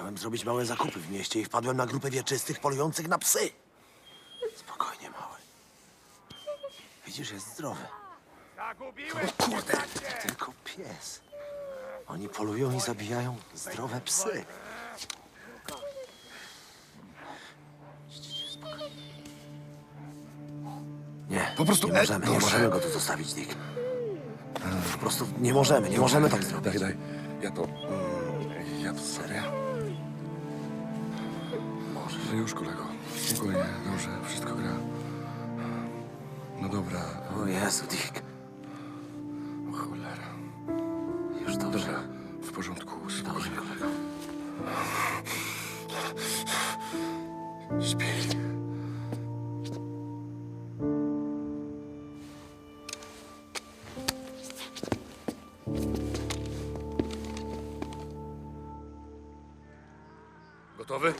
Miałem zrobić małe zakupy w mieście i wpadłem na grupę wieczystych polujących na psy. Spokojnie, mały. Widzisz, jest zdrowy. O kurde, to tylko pies. Oni polują i zabijają zdrowe psy. Nie, Po prostu- nie możemy, nie możemy go tu zostawić, Dick. Po prostu nie możemy, nie możemy tak zrobić. Daj, daj. Ja to... mm, Ja to zrobię. Możesz. Już, kolego. Spokojnie, dobrze, wszystko gra. No dobra, O Jezu, Dick. o cholera. Już dobrze. Dobra, w porządku, Dobrze, spokojnie. kolego. Śpi. Gotowy?